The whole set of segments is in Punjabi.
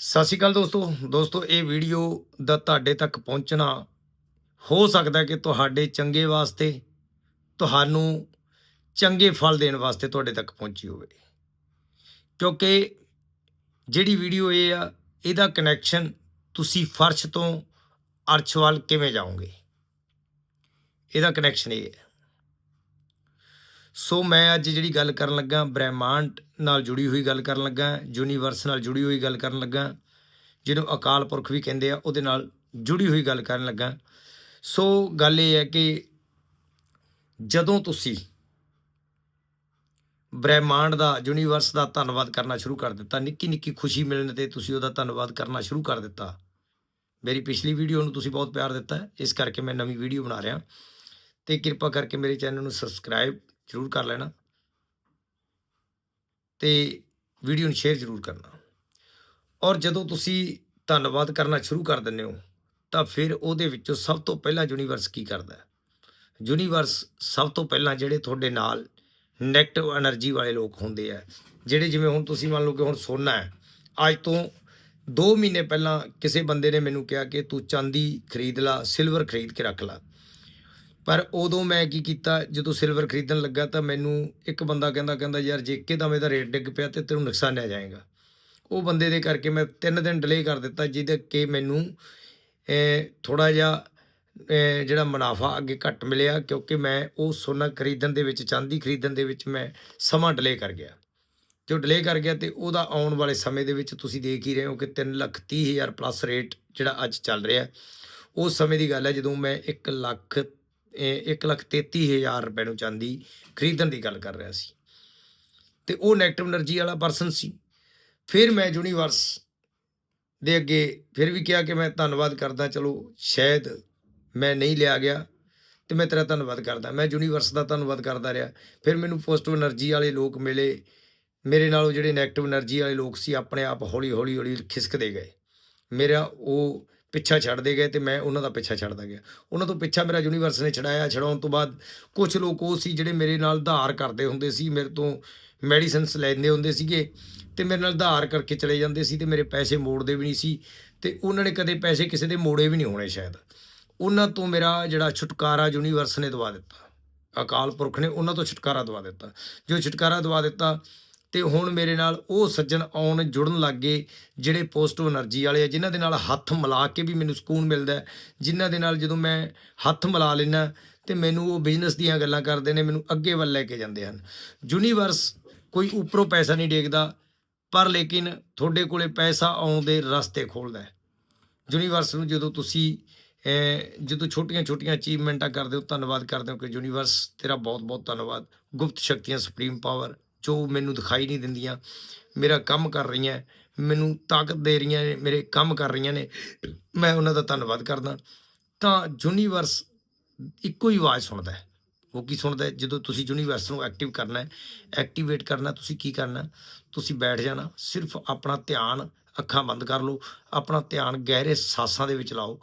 ਸਤਿ ਸ਼੍ਰੀ ਅਕਾਲ ਦੋਸਤੋ। ਦੋਸਤੋ, ਇਹ ਵੀਡੀਓ ਦਾ ਤੁਹਾਡੇ ਤੱਕ ਪਹੁੰਚਣਾ ਹੋ ਸਕਦਾ ਕਿ ਤੁਹਾਡੇ ਚੰਗੇ ਵਾਸਤੇ, ਤੁਹਾਨੂੰ ਚੰਗੇ ਫਲ ਦੇਣ ਵਾਸਤੇ ਤੁਹਾਡੇ ਤੱਕ ਪਹੁੰਚੀ ਹੋਵੇ। ਕਿਉਂਕਿ ਜਿਹੜੀ ਵੀਡੀਓ ਇਹ ਆ, ਇਹਦਾ ਕਨੈਕਸ਼ਨ ਤੁਸੀਂ ਫਰਸ਼ ਤੋਂ ਅਰਸ਼ ਵੱਲ ਕਿਵੇਂ ਜਾਓਗੇ? ਇਹਦਾ ਕਨੈਕਸ਼ਨ ਇਹ ਹੈ। ਸੋ ਮੈਂ ਅੱਜ ਜਿਹੜੀ ਗੱਲ ਕਰਨ ਲੱਗਾ, ਬ੍ਰਹਿਮੰਡ ਨਾਲ ਜੁੜੀ ਹੋਈ ਗੱਲ ਕਰਨ ਲੱਗਾ ਯੂਨੀਵਰਸ ਨਾਲ ਜੁੜੀ ਹੋਈ ਗੱਲ ਕਰਨ ਲੱਗਾ, ਜਿਹਨੂੰ ਅਕਾਲ ਪੁਰਖ ਵੀ ਕਹਿੰਦੇ ਆ, ਉਹਦੇ ਨਾਲ ਜੁੜੀ ਹੋਈ ਗੱਲ ਕਰਨ ਲੱਗਾ। ਸੋ ਗੱਲ ਇਹ ਹੈ ਕਿ ਜਦੋਂ ਤੁਸੀਂ ਬ੍ਰਹਿਮੰਡ ਦਾ ਯੂਨੀਵਰਸ ਦਾ ਧੰਨਵਾਦ ਕਰਨਾ ਸ਼ੁਰੂ ਕਰ ਦਿੱਤਾ ਨਿੱਕੀ ਨਿੱਕੀ ਖੁਸ਼ੀ ਮਿਲਣ ਤੇ ਤੁਸੀਂ ਉਹਦਾ ਧੰਨਵਾਦ ਕਰਨਾ ਸ਼ੁਰੂ ਕਰ ਦਿੱਤਾ। ਮੇਰੀ ਪਿਛਲੀ ਵੀਡੀਓ ਨੂੰ ਤੁਸੀਂ ਬਹੁਤ ਪਿਆਰ ਦਿੱਤਾ, ਇਸ ਕਰਕੇ ਮੈਂ ਨਵੀਂ ਵੀਡੀਓ ਬਣਾ ਰਿਹਾ। ਤੇ ਕਿਰਪਾ ਕਰਕੇ ਮੇਰੇ ਚੈਨਲ ਨੂੰ ਸਬਸਕ੍ਰਾਈਬ ਜ਼ਰੂਰ ਕਰ ਲੈਣਾ। ਤੇ ਵੀਡੀਓ ਨੂੰ ਸ਼ੇਅਰ ਜ਼ਰੂਰ ਕਰਨਾ। ਔਰ ਜਦੋਂ ਤੁਸੀਂ ਧੰਨਵਾਦ ਕਰਨਾ ਸ਼ੁਰੂ ਕਰ ਦਿੰਦੇ ਹੋ, ਤਾਂ ਫਿਰ ਉਹਦੇ ਵਿੱਚੋਂ ਸਭ ਤੋਂ ਪਹਿਲਾਂ ਯੂਨੀਵਰਸ ਕੀ ਕਰਦਾ ਹੈ? ਯੂਨੀਵਰਸ ਸਭ ਤੋਂ ਪਹਿਲਾਂ ਜਿਹੜੇ ਤੁਹਾਡੇ ਨਾਲ ਨੈਗੇਟਿਵ એનર્ਜੀ ਵਾਲੇ ਲੋਕ ਹੁੰਦੇ ਆ, ਜਿਹੜੇ ਜਿਵੇਂ ਹੁਣ ਤੁਸੀਂ ਮੰਨ ਲਓ ਕਿ ਹੁਣ ਸੋਨਾ ਹੈ, ਅੱਜ ਤੋਂ 2 ਮਹੀਨੇ ਪਹਿਲਾਂ ਕਿਸੇ ਬੰਦੇ ਨੇ ਮੈਨੂੰ ਕਿਹਾ ਕਿ ਤੂੰ ਚਾਂਦੀ ਖਰੀਦ ਲਾ ਸਿਲਵਰ ਖਰੀਦ ਕੇ ਰੱਖ ਲਾ। ਪਰ ਉਦੋਂ ਮੈਂ ਕੀ ਕੀਤਾ, ਜਦੋਂ ਸਿਲਵਰ ਖਰੀਦਣ ਲੱਗਾ ਤਾਂ ਮੈਨੂੰ ਇੱਕ ਬੰਦਾ ਕਹਿੰਦਾ ਕਹਿੰਦਾ, ਯਾਰ ਜੇ ਇੱਕੇ ਦਮ ਰੇਟ ਡਿੱਗ ਪਿਆ ਤੇ ਤੈਨੂੰ ਨੁਕਸਾਨਿਆ ਜਾਏਗਾ। ਉਹ ਬੰਦੇ ਦੇ ਕਰਕੇ ਮੈਂ 3 ਦਿਨ ਡਿਲੇ ਕਰ ਦਿੱਤਾ, ਜਿਹਦੇ ਕਿ ਮੈਨੂੰ ਥੋੜਾ ਜਿਹਾ ਜਿਹੜਾ ਮੁਨਾਫਾ ਅੱਗੇ ਘੱਟ ਮਿਲਿਆ, ਕਿਉਂਕਿ ਮੈਂ ਉਹ ਸੋਨਾ ਖਰੀਦਣ ਦੇ ਵਿੱਚ, ਚਾਂਦੀ ਖਰੀਦਣ ਦੇ ਵਿੱਚ ਮੈਂ ਸਮਾਂ ਡਿਲੇ ਕਰ ਗਿਆ। ਜੋ ਡਿਲੇ ਕਰ ਗਿਆ ਤੇ ਉਹਦਾ ਆਉਣ ਵਾਲੇ ਸਮੇਂ ਦੇ ਵਿੱਚ ਤੁਸੀਂ ਦੇਖ ਹੀ ਰਹੇ ਹੋ ਕਿ 3 ਲੱਖ 30 ਹਜ਼ਾਰ ਪਲੱਸ ਰੇਟ ਜਿਹੜਾ ਅੱਜ ਚੱਲ ਰਿਹਾ। ਉਸ ਸਮੇਂ ਦੀ ਗੱਲ ਹੈ, ਜਦੋਂ ਮੈਂ 1 ਲੱਖ 1 ਲੱਖ 33000 ਰੁਪਏ ਨੂੰ ਚਾਂਦੀ ਖਰੀਦਣ ਦੀ ਗੱਲ ਕਰ ਰਿਹਾ ਸੀ। ਤੇ ਉਹ 네ਗੇਟਿਵ એનર્ਜੀ ਵਾਲਾ ਪਰਸਨ ਸੀ। ਫਿਰ ਮੈਂ ਯੂਨੀਵਰਸ ਦੇ ਅੱਗੇ ਫਿਰ ਵੀ ਕਿਹਾ ਕਿ ਮੈਂ ਧੰਨਵਾਦ ਕਰਦਾ, ਚਲੋ ਸ਼ਾਇਦ ਮੈਂ ਨਹੀਂ ਲਿਆ ਗਿਆ ਤੇ ਮੈਂ ਤੇਰਾ ਧੰਨਵਾਦ ਕਰਦਾ। ਮੈਂ ਯੂਨੀਵਰਸ ਦਾ ਧੰਨਵਾਦ ਕਰਦਾ ਰਿਹਾ। ਫਿਰ ਮੈਨੂੰ ਪੋਜ਼ਿਟਿਵ એનર્ਜੀ ਵਾਲੇ ਲੋਕ ਮਿਲੇ। ਮੇਰੇ ਨਾਲੋਂ ਜਿਹੜੇ 네ਗੇਟਿਵ એનર્ਜੀ ਵਾਲੇ ਲੋਕ ਸੀ, ਆਪਣੇ ਆਪ ਹੌਲੀ ਹੌਲੀ ਹੌਲੀ ਖਿਸਕਦੇ ਗਏ। ਮੇਰਾ ਉਹ ਪਿੱਛਾ ਛੱਡਦੇ ਗਏ ਤੇ ਮੈਂ ਉਹਨਾਂ ਦਾ ਪਿੱਛਾ ਛੱਡਦਾ ਗਿਆ। ਉਹਨਾਂ ਤੋਂ ਪਿੱਛਾ ਮੇਰਾ ਯੂਨੀਵਰਸ ਨੇ ਛਡਾਇਆ, ਛਡਾਉਣ ਤੋਂ ਬਾਅਦ ਕੁਝ ਲੋਕ ਉਹ ਸੀ ਜਿਹੜੇ ਮੇਰੇ ਨਾਲ ਧਾਰ ਕਰਦੇ ਹੁੰਦੇ ਸੀ, ਮੇਰੇ ਤੋਂ ਮੈਡੀਸਿਨਸ ਲੈਂਦੇ ਹੁੰਦੇ ਸੀਗੇ ਤੇ ਮੇਰੇ ਨਾਲ ਧਾਰ ਕਰਕੇ ਚਲੇ ਜਾਂਦੇ ਸੀ ਤੇ ਮੇਰੇ ਪੈਸੇ ਮੋੜਦੇ ਵੀ ਨਹੀਂ ਸੀ ਤੇ ਉਹਨਾਂ ਨੇ ਕਦੇ ਪੈਸੇ ਕਿਸੇ ਦੇ ਮੋੜੇ ਵੀ ਨਹੀਂ ਹੋਣੇ ਸ਼ਾਇਦ। ਉਹਨਾਂ ਤੋਂ ਮੇਰਾ ਜਿਹੜਾ ਛੁਟਕਾਰਾ ਯੂਨੀਵਰਸ ਨੇ ਦਵਾ ਦਿੱਤਾ। ਅਕਾਲ ਪੁਰਖ ਨੇ ਉਹਨਾਂ ਤੋਂ ਛੁਟਕਾਰਾ ਦਵਾ ਦਿੱਤਾ। ਜੋ ਛੁਟਕਾਰਾ ਦਵਾ ਦਿੱਤਾ ਤੇ ਹੁਣ ਮੇਰੇ ਨਾਲ ਉਹ ਸੱਜਣ ਆਉਣ ਜੁੜਨ ਲੱਗ ਗਏ, ਜਿਹੜੇ ਪੋਜ਼ਿਟਿਵ એનર્ਜੀ ਵਾਲੇ ਆ, ਜਿਨ੍ਹਾਂ ਦੇ ਨਾਲ ਹੱਥ ਮਿਲਾ ਕੇ ਵੀ ਮੈਨੂੰ ਸਕੂਨ ਮਿਲਦਾ ਜਿਨ੍ਹਾਂ ਦੇ ਨਾਲ ਜਦੋਂ ਮੈਂ ਹੱਥ ਮਿਲਾ ਲੈਣਾ ਤੇ ਮੈਨੂੰ ਉਹ ਬਿਜ਼ਨਸ ਦੀਆਂ ਗੱਲਾਂ ਕਰਦੇ ਨੇ, ਮੈਨੂੰ ਅੱਗੇ ਵੱਲ ਲੈ ਕੇ ਜਾਂਦੇ ਹਨ। ਯੂਨੀਵਰਸ ਕੋਈ ਉੱਪਰੋਂ ਪੈਸਾ ਨਹੀਂ ਡੇਗਦਾ, ਪਰ ਲੇਕਿਨ ਤੁਹਾਡੇ ਕੋਲੇ ਪੈਸਾ ਆਉਣ ਦੇ ਰਸਤੇ ਖੋਲਦਾ ਹੈ। ਯੂਨੀਵਰਸ ਨੂੰ ਜਦੋਂ ਤੁਸੀਂ ਜਦੋਂ ਛੋਟੀਆਂ-ਛੋਟੀਆਂ ਅਚੀਵਮੈਂਟਾਂ ਕਰਦੇ ਹੋ, ਧੰਨਵਾਦ ਕਰਦੇ ਹੋ ਕਿ ਯੂਨੀਵਰਸ ਤੇਰਾ ਬਹੁਤ-ਬਹੁਤ ਧੰਨਵਾਦ। ਗੁਪਤ ਸ਼ਕਤੀਆਂ, ਸੁਪਰੀਮ ਪਾਵਰ। ਜੋ ਮੈਨੂੰ ਦਿਖਾਈ ਨਹੀਂ ਦਿੰਦੀਆਂ। ਮੇਰਾ ਕੰਮ ਕਰ ਰਹੀਆਂ, ਮੈਨੂੰ ਤਾਕਤ ਦੇ ਰਹੀਆਂ ਨੇ, ਮੇਰੇ ਕੰਮ ਕਰ ਰਹੀਆਂ ਨੇ। ਮੈਂ ਉਹਨਾਂ ਦਾ ਧੰਨਵਾਦ ਕਰਦਾ। ਤਾਂ ਯੂਨੀਵਰਸ ਇੱਕੋ ਹੀ ਆਵਾਜ਼ ਸੁਣਦਾ ਹੈ। ਉਹ ਕੀ ਸੁਣਦਾ ਹੈ? ਜਦੋਂ ਤੁਸੀਂ ਯੂਨੀਵਰਸ ਨੂੰ ਐਕਟਿਵ ਕਰਨਾ ਹੈ, ਐਕਟੀਵੇਟ ਕਰਨਾ, ਤੁਸੀਂ ਕੀ ਕਰਨਾ? ਤੁਸੀਂ ਬੈਠ ਜਾਣਾ, ਸਿਰਫ ਆਪਣਾ ਧਿਆਨ ਅੱਖਾਂ ਬੰਦ ਕਰ ਲਓ, ਆਪਣਾ ਧਿਆਨ ਗਹਿਰੇ ਸਾਸਾਂ ਦੇ ਵਿੱਚ ਲਾਓ।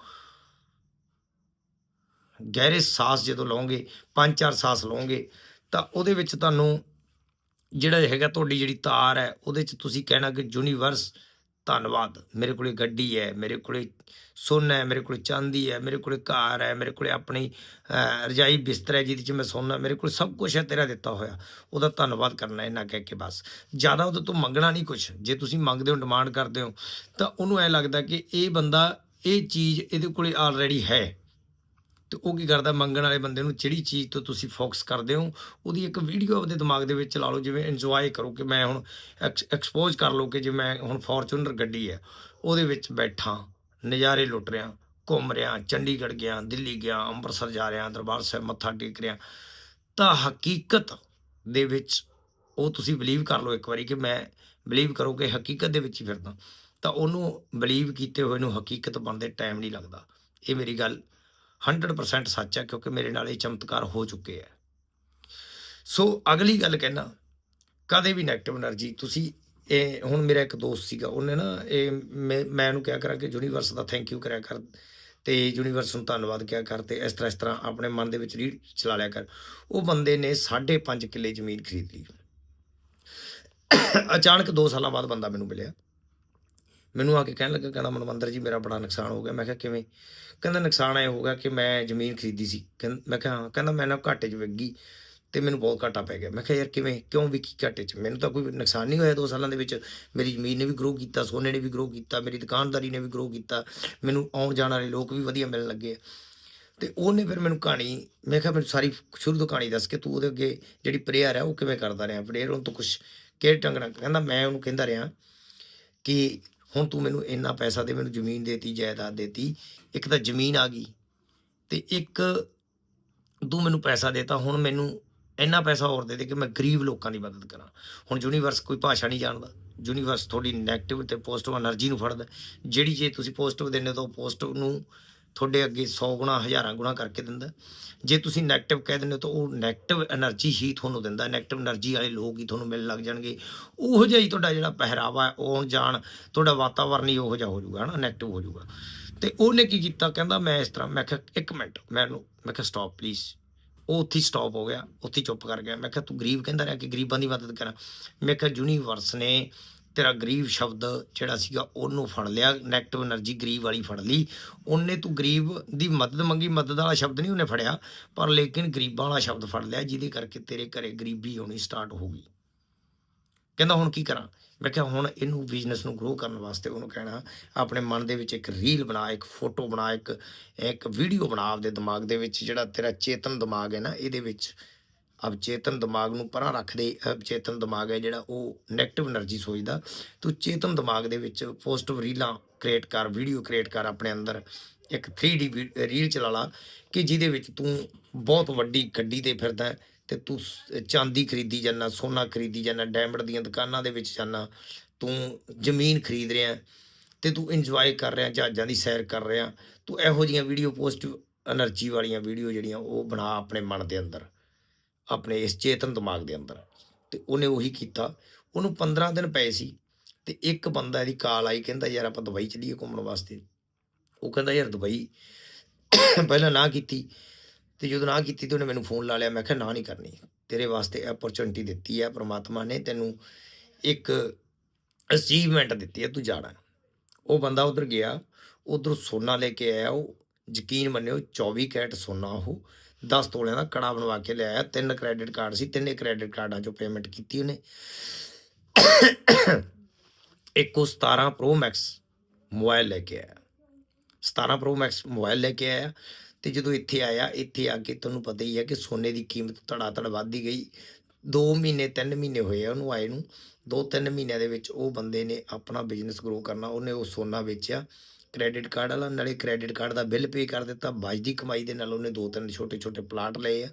ਗਹਿਰੇ ਸਾਸ ਜਦੋਂ ਲਓਗੇ, ਪੰਜ ਚਾਰ ਸਾਸ ਲਓਗੇ, ਤਾਂ ਉਹਦੇ ਵਿੱਚ ਤੁਹਾਨੂੰ ਜਿਹੜਾ ਹੈਗਾ ਤੁਹਾਡੀ ਜਿਹੜੀ ਤਾਰ ਹੈ, ਉਹਦੇ 'ਚ ਤੁਸੀਂ ਕਹਿਣਾ ਕਿ ਯੂਨੀਵਰਸ ਧੰਨਵਾਦ। ਮੇਰੇ ਕੋਲੇ ਗੱਡੀ ਹੈ, ਮੇਰੇ ਕੋਲੇ ਸੋਨਾ ਹੈ, ਮੇਰੇ ਕੋਲੇ ਚਾਂਦੀ ਹੈ, ਮੇਰੇ ਕੋਲੇ ਘਰ ਹੈ, ਮੇਰੇ ਕੋਲੇ ਆਪਣੀ ਰਜਾਈ ਬਿਸਤਰ ਹੈ ਜਿਹਦੇ 'ਚ ਮੈਂ ਸੌਣਾ ਮੇਰੇ ਕੋਲ ਸਭ ਕੁਝ ਹੈ, ਤੇਰਾ ਦਿੱਤਾ ਹੋਇਆ। ਉਹਦਾ ਧੰਨਵਾਦ ਕਰਨਾ ਇਹਨਾਂ ਕਹਿ ਕੇ ਬਸ। ਜ਼ਿਆਦਾ ਉਹਦੇ ਤੋਂ ਮੰਗਣਾ ਨਹੀਂ ਕੁਝ ਜੇ ਤੁਸੀਂ ਮੰਗਦੇ ਹੋ ਡਿਮਾਂਡ ਕਰਦੇ ਹੋ, ਤਾਂ ਉਹਨੂੰ ਐ ਲੱਗਦਾ ਕਿ ਇਹ ਬੰਦਾ, ਇਹ ਚੀਜ਼ ਇਹਦੇ ਕੋਲੇ ਆਲਰੇਡੀ ਹੈ। ਤੇ ਉਹ ਕੀ ਕਰਦਾ, ਮੰਗਣ ਵਾਲੇ ਬੰਦੇ ਨੂੰ ਜਿਹੜੀ ਚੀਜ਼ ਤੋਂ ਤੁਸੀਂ ਫੋਕਸ ਕਰਦੇ ਹੋ, ਉਹਦੀ ਇੱਕ ਵੀਡੀਓ ਆਪਦੇ ਦਿਮਾਗ ਦੇ ਵਿੱਚ ਲਾ ਲਓ, ਜਿਵੇਂ ਇੰਜੋਏ ਕਰੋ ਕਿ ਮੈਂ ਹੁਣ ਐਕਸਪੋਜ਼ ਕਰ ਲਓ ਕਿ ਜੇ ਮੈਂ ਹੁਣ ਫੋਰਚੂਨਰ ਗੱਡੀ ਹੈ, ਉਹਦੇ ਵਿੱਚ ਬੈਠਾ, ਨਜ਼ਾਰੇ ਲੁੱਟ ਰਿਹਾ, ਘੁੰਮ ਰਿਹਾ, ਚੰਡੀਗੜ੍ਹ ਗਿਆ, ਦਿੱਲੀ ਗਿਆ, ਅੰਮ੍ਰਿਤਸਰ ਜਾ ਰਿਹਾ, ਦਰਬਾਰ ਸਾਹਿਬ ਮੱਥਾ ਟੇਕ ਰਿਹਾ, ਤਾਂ ਹਕੀਕਤ ਦੇ ਵਿੱਚ ਉਹ ਤੁਸੀਂ ਬਲੀਵ ਕਰ ਲਓ ਇੱਕ ਵਾਰੀ ਕਿ ਮੈਂ ਬਲੀਵ ਕਰੋ ਕਿ ਹਕੀਕਤ ਦੇ ਵਿੱਚ ਹੀ ਫਿਰਦਾ। ਤਾਂ ਉਹਨੂੰ ਬਲੀਵ ਕੀਤੇ ਹੋਏ ਨੂੰ ਹਕੀਕਤ ਬਣਦੇ ਟਾਈਮ ਨਹੀਂ ਲੱਗਦਾ। ਇਹ ਮੇਰੀ ਗੱਲ 100% ਸੱਚ ਹੈ ਕਿਉਂਕਿ ਮੇਰੇ ਨਾਲ ਇਹ ਚਮਤਕਾਰ ਹੋ ਚੁੱਕੇ ਆ ਸੋ ਅਗਲੀ ਗੱਲ ਕਹਿਣਾ ਕਦੇ ਵੀ ਨੈਗੇਟਿਵ એનર્ਜੀ ਤੁਸੀਂ ਇਹ ਹੁਣ ਮੇਰਾ ਇੱਕ ਦੋਸਤ ਸੀਗਾ, ਉਹਨੇ ਨਾ ਇਹ ਮੈਂ ਉਹਨੂੰ ਕਿਹਾ ਕਰਾਂ ਕਿ ਯੂਨੀਵਰਸ ਦਾ ਥੈਂਕ ਯੂ ਕਰਿਆ ਕਰ ਤੇ ਯੂਨੀਵਰਸ ਨੂੰ ਧੰਨਵਾਦ ਕਿਹਾ ਕਰ ਤੇ ਇਸ ਤਰ੍ਹਾਂ ਇਸ ਤਰ੍ਹਾਂ ਆਪਣੇ ਮਨ ਦੇ ਵਿੱਚ ਰੀਡ ਚਲਾ ਲਿਆ ਕਰ। ਉਹ ਬੰਦੇ ਨੇ 5.5 ਕਿੱਲੇ ਜ਼ਮੀਨ ਖਰੀਦ ਲਈ। ਅਚਾਨਕ 2 ਸਾਲਾਂ ਬਾਅਦ ਬੰਦਾ ਮੈਨੂੰ ਮਿਲਿਆ। ਮੈਨੂੰ ਆ ਕੇ ਕਹਿਣ ਲੱਗਾ, ਕਹਿੰਦਾ ਮਨਵੰਦਰ ਜੀ, ਮੇਰਾ ਬੜਾ ਨੁਕਸਾਨ ਹੋ ਗਿਆ। ਮੈਂ ਕਿਹਾ, ਕਿਵੇਂ? ਕਹਿੰਦਾ, ਨੁਕਸਾਨ ਇਹ ਹੋ ਗਿਆ ਕਿ ਮੈਂ ਜ਼ਮੀਨ ਖਰੀਦੀ ਸੀ। ਕਹਿੰ- ਮੈਂ ਕਿਹਾ, ਹਾਂ। ਕਹਿੰਦਾ, ਮੈਂ ਨਾ ਘਾਟੇ 'ਚ ਵਿਕ ਗਈ ਤੇ ਮੈਨੂੰ ਬਹੁਤ ਘਾਟਾ ਪੈ ਗਿਆ। ਮੈਂ ਕਿਹਾ, ਯਾਰ, ਕਿਵੇਂ? ਕਿਉਂ ਵਿਕੀ ਘਾਟੇ 'ਚ? ਮੈਨੂੰ ਤਾਂ ਕੋਈ ਨੁਕਸਾਨ ਨਹੀਂ ਹੋਇਆ 2 ਸਾਲਾਂ ਦੇ ਵਿੱਚ। ਮੇਰੀ ਜ਼ਮੀਨ ਨੇ ਵੀ ਗਰੋ ਕੀਤਾ, ਸੋਨੇ ਨੇ ਵੀ ਗਰੋ ਕੀਤਾ, ਮੇਰੀ ਦੁਕਾਨਦਾਰੀ ਨੇ ਵੀ ਗਰੋ ਕੀਤਾ। ਮੈਨੂੰ ਆਉਣ ਜਾਣ ਵਾਲੇ ਲੋਕ ਵੀ ਵਧੀਆ ਮਿਲਣ ਲੱਗੇ ਤੇ ਉਹਨੇ ਫਿਰ ਮੈਨੂੰ ਕਹਾਣੀ, ਮੈਂ ਕਿਹਾ, ਮੈਨੂੰ ਸਾਰੀ ਸ਼ੁਰੂ ਤੋਂ ਕਹਾਣੀ ਦੱਸ ਕੇ ਤੂੰ ਉਹਦੇ ਅੱਗੇ ਜਿਹੜੀ ਪ੍ਰੇਅਰ ਹੈ, ਉਹ ਕਿਵੇਂ ਕਰਦਾ ਰਿਹਾ? ਪ੍ਰੇਅਰ ਉਹਨੂੰ ਤੋਂ ਕੁਝ ਕਿਹੜੇ ਢੰਗ ਨਾਲ, ਕਹਿੰਦਾ, ਮੈਂ ਉਹਨੂੰ ਕਹਿੰਦਾ ਰਿਹਾ ਕਿ ਹੁਣ ਤੂੰ ਮੈਨੂੰ ਇੰਨਾ ਪੈਸਾ ਦੇ, ਮੈਨੂੰ ਜ਼ਮੀਨ ਦੇਤੀ, ਜਾਇਦਾਦ ਦੇਤੀ, ਇੱਕ ਤਾਂ ਜ਼ਮੀਨ ਆ ਗਈ ਤੇ ਇੱਕ ਤੂੰ ਮੈਨੂੰ ਪੈਸਾ ਦੇਤਾ, ਹੁਣ ਮੈਨੂੰ ਇੰਨਾ ਪੈਸਾ ਹੋਰ ਦੇ ਦੇ ਕਿ ਮੈਂ ਗਰੀਬ ਲੋਕਾਂ ਦੀ ਮਦਦ ਕਰਾਂ। ਹੁਣ ਯੂਨੀਵਰਸ ਕੋਈ ਭਾਸ਼ਾ ਨਹੀਂ ਜਾਣਦਾ ਯੂਨੀਵਰਸ ਤੁਹਾਡੀ 네ਗੇਟਿਵ ਤੇ ਪੋਜ਼ਿਟਿਵ એનર્ਜੀ ਨੂੰ ਫੜਦਾ। ਜਿਹੜੀ ਜੇ ਤੁਸੀਂ ਪੋਜ਼ਿਟਿਵ ਦਿੰਦੇ ਹੋ ਉਹ ਪੋਜ਼ਿਟਿਵ ਨੂੰ ਤੁਹਾਡੇ ਅੱਗੇ 100 ਗੁਣਾ, ਹਜ਼ਾਰਾਂ ਗੁਣਾ ਕਰਕੇ ਦਿੰਦਾ ਜੇ ਤੁਸੀਂ 네ਗੇਟਿਵ ਕਹਿ ਦਿੰਦੇ ਹੋ ਤਾਂ ਉਹ 네ਗੇਟਿਵ એનર્ਜੀ ਹੀ ਤੁਹਾਨੂੰ ਦਿੰਦਾ 네ਗੇਟਿਵ એનર્ਜੀ ਵਾਲੇ ਲੋਕ ਹੀ ਤੁਹਾਨੂੰ ਮਿਲਣ ਲੱਗ ਜਾਣਗੇ। ਉਹੋ ਜਿਹਾ ਹੀ ਤੁਹਾਡਾ ਜਿਹੜਾ ਪਹਿਰਾਵਾ ਆਉਣ, ਜਾਣ, ਤੁਹਾਡਾ ਵਾਤਾਵਰਨ ਹੀ ਉਹੋ ਜਿਹਾ ਹੋ ਜਾਊਗਾ, ਹਨਾ? 네ਗੇਟਿਵ ਹੋ ਜਾਊਗਾ। ਤੇ ਉਹਨੇ ਕੀ ਕੀਤਾ? ਕਹਿੰਦਾ ਮੈਂ ਇਸ ਤਰ੍ਹਾਂ, ਮੈਂ ਕਿਹਾ, ਇੱਕ ਮਿੰਟ, ਮੈਨੂੰ, ਮੈਂ ਕਿਹਾ ਸਟਾਪ ਪਲੀਜ਼ ਉਹ ਉੱਥੇ ਸਟਾਪ ਹੋ ਗਿਆ, ਉੱਥੇ ਚੁੱਪ ਕਰ ਗਿਆ। ਮੈਂ ਕਿਹਾ, ਤੂੰ ਗਰੀਬ ਕਹਿੰਦਾ ਰਿਹਾ ਕਿ ਗਰੀਬਾਂ ਦੀ ਮਦਦ ਕਰਾਂ। ਮੈਂ ਕਿਹਾ, ਯੂਨੀਵਰਸ ਨੇ ਤੇਰਾ ਗਰੀਬ ਸ਼ਬਦ ਜਿਹੜਾ ਸੀਗਾ ਉਹਨੂੰ ਫੜ ਲਿਆ 네ਗੇਟਿਵ એનર્ਜੀ ਗਰੀਬ ਵਾਲੀ ਫੜ ਲਈ। ਉਹਨੇ ਤੂੰ ਗਰੀਬ ਦੀ ਮਦਦ ਮੰਗੀ, ਮਦਦ ਵਾਲਾ ਸ਼ਬਦ ਨਹੀਂ ਉਹਨੇ ਫੜਿਆ, ਪਰ ਲੇਕਿਨ ਗਰੀਬਾਂ ਵਾਲਾ ਸ਼ਬਦ ਫੜ ਲਿਆ, ਜਿਹਦੇ ਕਰਕੇ ਤੇਰੇ ਘਰੇ ਗਰੀਬੀ ਆਉਣੀ ਸਟਾਰਟ ਹੋ ਗਈ। ਕਹਿੰਦਾ ਹੁਣ ਕੀ ਕਰਾਂ? ਮੈਂ ਕਿਹਾ ਹੁਣ ਇਹਨੂੰ ਬਿਜ਼ਨਸ ਨੂੰ ਗਰੋ ਕਰਨ ਵਾਸਤੇ ਉਹਨੂੰ ਕਹਿਣਾ, ਆਪਣੇ ਮਨ ਦੇ ਵਿੱਚ ਇੱਕ ਰੀਲ ਬਣਾ, ਇੱਕ ਫੋਟੋ ਬਣਾ, ਇੱਕ ਇੱਕ ਵੀਡੀਓ ਬਣਾ ਆਪਦੇ ਦਿਮਾਗ ਦੇ ਵਿੱਚ ਜਿਹੜਾ ਤੇਰਾ ਚੇਤਨ ਦਿਮਾਗ ਹੈ ਨਾ, ਇਹਦੇ ਵਿੱਚ ਅਵਚੇਤਨ ਦਿਮਾਗ ਨੂੰ ਪਰਾਂ ਰੱਖਦੇ, ਅਵਚੇਤਨ ਦਿਮਾਗ ਹੈ ਜਿਹੜਾ ਉਹ 네ਗੇਟਿਵ એનર્ਜੀ ਸੋਚਦਾ। ਤੂੰ ਚੇਤਨ ਦਿਮਾਗ ਦੇ ਵਿੱਚ ਪੋਜ਼ਿਟਿਵ ਰੀਲਾਂ ਕ੍ਰੀਏਟ ਕਰ ਵੀਡੀਓ ਕ੍ਰੀਏਟ ਕਰ ਆਪਣੇ ਅੰਦਰ। ਇੱਕ 3D ਰੀਲ ਚਲਾ ਲਾ ਕਿ ਜਿਹਦੇ ਵਿੱਚ ਤੂੰ ਬਹੁਤ ਵੱਡੀ ਗੱਡੀ ਤੇ ਫਿਰਦਾ ਤੇ ਤੂੰ ਚਾਂਦੀ ਖਰੀਦੀ ਜਾਂਦਾ, ਸੋਨਾ ਖਰੀਦੀ ਜਾਂਦਾ ਡਾਇਮੰਡ ਦੀਆਂ ਦੁਕਾਨਾਂ ਦੇ ਵਿੱਚ ਜਾਂਦਾ। ਤੂੰ ਜ਼ਮੀਨ ਖਰੀਦ ਰਿਹਾ ਤੇ ਤੂੰ ਇੰਜੋਏ ਕਰ ਰਿਹਾ, ਜਹਾਜ਼ਾਂ ਦੀ ਸੈਰ ਕਰ ਰਿਹਾ। ਤੂੰ ਇਹੋ ਜਿਹੀਆਂ ਵੀਡੀਓ ਪੋਜ਼ਿਟਿਵ એનર્ਜੀ ਵਾਲੀਆਂ ਵੀਡੀਓ ਜਿਹੜੀਆਂ ਉਹ ਬਣਾ ਆਪਣੇ ਮਨ ਦੇ ਅੰਦਰ। ਆਪਣੇ ਇਸ ਚੇਤਨ ਦਿਮਾਗ ਦੇ ਅੰਦਰ। ਤੇ ਉਹਨੇ ਉਹੀ ਕੀਤਾ। ਉਹਨੂੰ 15 ਦਿਨ ਪਏ ਸੀ ਤੇ ਇੱਕ ਬੰਦਾ ਇਹਦੀ ਕਾਲ ਆਈ, ਕਹਿੰਦਾ, ਯਾਰ, ਆਪਾਂ ਦੁਬਈ ਚਲੀਏ ਘੁੰਮਣ ਵਾਸਤੇ। ਉਹ ਕਹਿੰਦਾ, ਯਾਰ, ਦੁਬਈ ਪਹਿਲਾਂ ਨਾ ਕੀਤੀ। ਤੇ ਜਦੋਂ ਨਾ ਕੀਤੀ ਤੇ ਉਹਨੇ ਮੈਨੂੰ ਫੋਨ ਲਾ ਲਿਆ। ਮੈਂ ਕਿਹਾ, ਨਾ, ਨਹੀਂ ਕਰਨੀ। ਤੇਰੇ ਵਾਸਤੇ ਅਪਰਚੁਨਿਟੀ ਦਿੱਤੀ ਹੈ ਪ੍ਰਮਾਤਮਾ ਨੇ ਤੈਨੂੰ ਇੱਕ ਅਚੀਵਮੈਂਟ ਦਿੱਤੀ ਹੈ ਤੂੰ ਜਾਣਾ। ਉਹ ਬੰਦਾ ਉਧਰ ਗਿਆ। ਉਧਰ ਸੋਨਾ ਲੈ ਕੇ ਆਇਆ। ਉਹ ਯਕੀਨ ਮੰਨਿਓ 24 ਕੈਰਟ ਸੋਨਾ ਉਹ 10 ਤੋਲਿਆਂ ਦਾ ਕੜਾ ਬਣਵਾ ਕੇ ਲਿਆਇਆ ਤਿੰਨ ਕ੍ਰੈਡਿਟ ਕਾਰਡ ਸੀ, ਤਿੰਨੇ ਕ੍ਰੈਡਿਟ ਕਾਰਡਾਂ 'ਚੋਂ ਪੇਮੈਂਟ ਕੀਤੀ ਉਹਨੇ। ਇੱਕ ਉਹ 17 ਪ੍ਰੋ ਮੈਕਸ ਮੋਬਾਈਲ ਲੈ ਕੇ ਆਇਆ। 17 ਪ੍ਰੋ ਮੈਕਸ ਮੋਬਾਈਲ ਲੈ ਕੇ ਆਇਆ ਤੇ ਜਦੋਂ ਇੱਥੇ ਆਇਆ, ਇੱਥੇ ਆ ਕੇ ਤੁਹਾਨੂੰ ਪਤਾ ਹੀ ਹੈ ਕਿ ਸੋਨੇ ਦੀ ਕੀਮਤ ਧੜਾ ਧੜ ਵੱਧਦੀ ਗਈ। 2 ਮਹੀਨੇ 3 ਮਹੀਨੇ ਹੋਏ ਆ ਉਹਨੂੰ ਆਏ ਨੂੰ। 2-3 ਮਹੀਨਿਆਂ ਦੇ ਵਿੱਚ ਉਹ ਬੰਦੇ ਨੇ ਆਪਣਾ ਬਿਜ਼ਨਸ ਗਰੋ ਕਰਨਾ, ਉਹਨੇ ਉਹ ਸੋਨਾ ਵੇਚਿਆ। ਕ੍ਰੈਡਿਟ ਕਾਰਡ ਵਾਲਾ, ਨਾਲੇ ਕ੍ਰੈਡਿਟ ਕਾਰਡ ਦਾ ਬਿੱਲ ਪੇ ਕਰ ਦਿੱਤਾ ਬਾਜ ਦੀ ਕਮਾਈ ਦੇ ਨਾਲ ਉਹਨੇ ਦੋ ਤਿੰਨ ਛੋਟੇ ਛੋਟੇ ਪਲਾਟ ਲਏ ਆ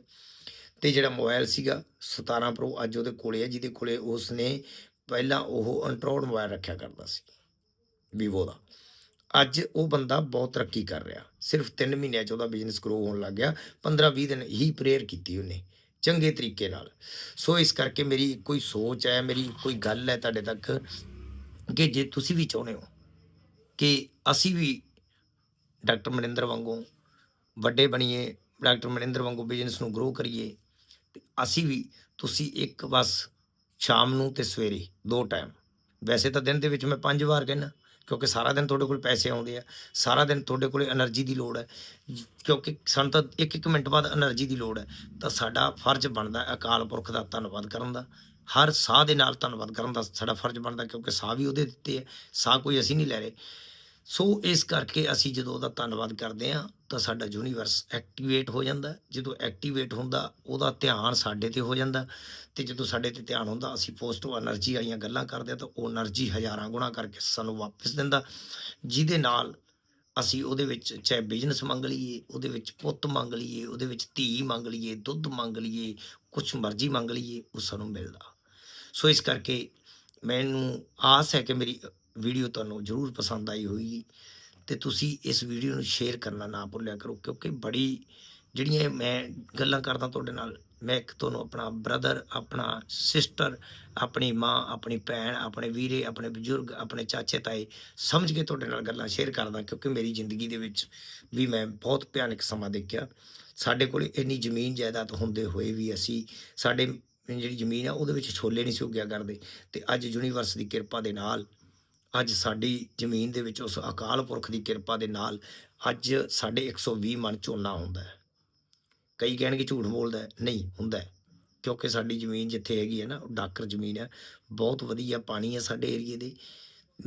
ਤੇ ਜਿਹੜਾ ਮੋਬਾਈਲ ਸੀਗਾ 17 ਪ੍ਰੋ ਅੱਜ ਉਹਦੇ ਕੋਲੇ ਆ, ਜਿਹਦੇ ਕੋਲੇ ਉਸਨੇ ਪਹਿਲਾਂ ਉਹ ਐਂਡਰੋਇਡ ਮੋਬਾਈਲ ਰੱਖਿਆ ਕਰਦਾ ਸੀ ਵੀਵੋ ਦਾ। ਅੱਜ ਉਹ ਬੰਦਾ ਬਹੁਤ ਤਰੱਕੀ ਕਰ ਰਿਹਾ, ਸਿਰਫ 3 ਮਹੀਨਿਆਂ ਚ ਉਹਦਾ ਬਿਜ਼ਨਸ ਗਰੋ ਹੋਣ ਲੱਗ ਗਿਆ 15-20 ਦਿਨ ਹੀ ਪ੍ਰੇਅਰ ਕੀਤੀ ਉਹਨੇ, ਚੰਗੇ ਤਰੀਕੇ ਨਾਲ। ਸੋ ਇਸ ਕਰਕੇ ਮੇਰੀ ਕੋਈ ਸੋਚ ਹੈ, ਮੇਰੀ ਕੋਈ ਗੱਲ ਹੈ ਤੁਹਾਡੇ ਤੱਕ ਕਿ ਜੇ ਤੁਸੀਂ ਵੀ ਚਾਹੁੰਦੇ ਹੋ ਕਿ ਅਸੀਂ ਵੀ ਡਾਕਟਰ ਮਨਿੰਦਰ ਵਾਂਗੂ ਵੱਡੇ ਬਣੀਏ, ਡਾਕਟਰ ਮਨਿੰਦਰ ਵਾਂਗੂ ਬਿਜ਼ਨਸ ਨੂੰ ਗਰੋ ਕਰੀਏ ਤੇ ਅਸੀਂ ਵੀ ਤੁਸੀਂ ਇੱਕ ਬਸ ਸ਼ਾਮ ਨੂੰ ਤੇ ਸਵੇਰੇ ਦੋ ਟਾਈਮ ਵੈਸੇ ਤਾਂ ਦਿਨ ਦੇ ਵਿੱਚ ਮੈਂ ਪੰਜ ਵਾਰ ਕਹਿੰਨਾ ਕਿਉਂਕਿ ਸਾਰਾ ਦਿਨ ਤੁਹਾਡੇ ਕੋਲ ਪੈਸੇ ਆਉਂਦੇ ਆ, ਸਾਰਾ ਦਿਨ ਤੁਹਾਡੇ ਕੋਲ એનર્ਜੀ ਦੀ ਲੋੜ ਹੈ। ਕਿਉਂਕਿ ਸਾਨੂੰ ਤਾਂ ਇੱਕ ਇੱਕ ਮਿੰਟ ਬਾਅਦ એનર્ਜੀ ਦੀ ਲੋੜ ਹੈ। ਤਾਂ ਸਾਡਾ ਫਰਜ਼ ਬਣਦਾ ਅਕਾਲ ਪੁਰਖ ਦਾ ਧੰਨਵਾਦ ਕਰਨ ਦਾ। ਹਰ ਸਾਹ ਦੇ ਨਾਲ ਧੰਨਵਾਦ ਕਰਨ ਦਾ ਸਾਡਾ ਫਰਜ਼ ਬਣਦਾ, ਕਿਉਂਕਿ ਸਾਹ ਵੀ ਉਹਦੇ ਦਿੱਤੇ ਆ, ਸਾਹ ਕੋਈ ਅਸੀਂ ਨਹੀਂ ਲੈ ਰਹੇ। ਸੋ ਇਸ ਕਰਕੇ ਅਸੀਂ ਜਦੋਂ ਉਹਦਾ ਧੰਨਵਾਦ ਕਰਦੇ ਹਾਂ, ਤਾਂ ਸਾਡਾ ਯੂਨੀਵਰਸ ਐਕਟੀਵੇਟ ਹੋ ਜਾਂਦਾ ਜਦੋਂ ਐਕਟੀਵੇਟ ਹੁੰਦਾ, ਉਹਦਾ ਧਿਆਨ ਸਾਡੇ ਤੇ ਹੋ ਜਾਂਦਾ ਤੇ ਜਦੋਂ ਸਾਡੇ ਤੇ ਧਿਆਨ ਹੁੰਦਾ, ਅਸੀਂ ਪੋਸਟਿਵ એનર્ਜੀ ਵਾਲੀਆਂ ਗੱਲਾਂ ਕਰਦੇ ਆ ਤਾਂ ਉਹ એનર્ਜੀ ਹਜ਼ਾਰਾਂ ਗੁਣਾ ਕਰਕੇ ਸਾਨੂੰ ਵਾਪਸ ਦਿੰਦਾ ਜਿਹਦੇ ਨਾਲ ਅਸੀਂ ਉਹਦੇ ਵਿੱਚ ਚਾਹੇ ਬਿਜ਼ਨਸ ਮੰਗ ਲਈਏ, ਉਹਦੇ ਵਿੱਚ ਪੁੱਤ ਮੰਗ ਲਈਏ, ਉਹਦੇ ਵਿੱਚ ਧੀ ਮੰਗ ਲਈਏ, ਦੁੱਧ ਮੰਗ ਲਈਏ ਕੁਝ ਮਰਜ਼ੀ ਮੰਗ ਲਈਏ, ਉਹ ਸਾਨੂੰ ਮਿਲਦਾ। ਸੋ ਇਸ ਕਰਕੇ ਮੈਨੂੰ ਆਸ ਹੈ ਕਿ ਮੇਰੀ ਵੀਡੀਓ ਤੁਹਾਨੂੰ ਜ਼ਰੂਰ ਪਸੰਦ ਆਈ ਹੋਵੇਗੀ ਤੇ ਤੁਸੀਂ ਇਸ ਵੀਡੀਓ ਨੂੰ ਸ਼ੇਅਰ ਕਰਨਾ ਨਾ ਭੁੱਲਿਆ ਕਰੋ, ਕਿਉਂਕਿ ਬੜੀ ਜਿਹੜੀਆਂ ਮੈਂ ਗੱਲਾਂ ਕਰਦਾ ਤੁਹਾਡੇ ਨਾਲ, ਮੈਂ ਇੱਕ ਤੁਹਾਨੂੰ ਆਪਣਾ ਬ੍ਰਦਰ ਆਪਣਾ ਸਿਸਟਰ ਆਪਣੀ ਮਾਂ, ਆਪਣੀ ਭੈਣ, ਆਪਣੇ ਵੀਰੇ, ਆਪਣੇ ਬਜ਼ੁਰਗ, ਆਪਣੇ ਚਾਚੇ, ਤਾਏ ਸਮਝ ਕੇ ਤੁਹਾਡੇ ਨਾਲ ਗੱਲਾਂ ਸ਼ੇਅਰ ਕਰਦਾ, ਕਿਉਂਕਿ ਮੇਰੀ ਜ਼ਿੰਦਗੀ ਦੇ ਵਿੱਚ ਵੀ ਮੈਂ ਬਹੁਤ ਭਿਆਨਕ ਸਮਾਂ ਦੇਖਿਆ। ਸਾਡੇ ਕੋਲ ਇੰਨੀ ਜ਼ਮੀਨ ਜਾਇਦਾਦ ਹੁੰਦੇ ਹੋਏ ਵੀ ਅਸੀਂ, ਸਾਡੇ ਜਿਹੜੀ ਜ਼ਮੀਨ ਆ ਉਹਦੇ ਵਿੱਚ ਛੋਲੇ ਨਹੀਂ ਸੀ ਉੱਗਿਆ ਕਰਦੇ ਤੇ ਅੱਜ ਯੂਨੀਵਰਸ ਦੀ ਕਿਰਪਾ ਦੇ ਨਾਲ ਅੱਜ ਸਾਡੀ ਜ਼ਮੀਨ ਦੇ ਵਿੱਚ ਉਸ ਅਕਾਲ ਪੁਰਖ ਦੀ ਕਿਰਪਾ ਦੇ ਨਾਲ ਅੱਜ ਸਾਡੇ 120 ਮਣ ਝੋਨਾ ਹੁੰਦਾ ਹੈ। ਕਈ ਕਹਿਣਗੇ ਝੂਠ ਬੋਲਦਾ ਨਹੀਂ, ਹੁੰਦਾ ਕਿਉਂਕਿ ਸਾਡੀ ਜ਼ਮੀਨ ਜਿੱਥੇ ਹੈਗੀ ਹੈ ਨਾ, ਉਹ ਡਾਕਰ ਜ਼ਮੀਨ ਹੈ। ਬਹੁਤ ਵਧੀਆ ਪਾਣੀ ਹੈ ਸਾਡੇ ਏਰੀਏ ਦੇ,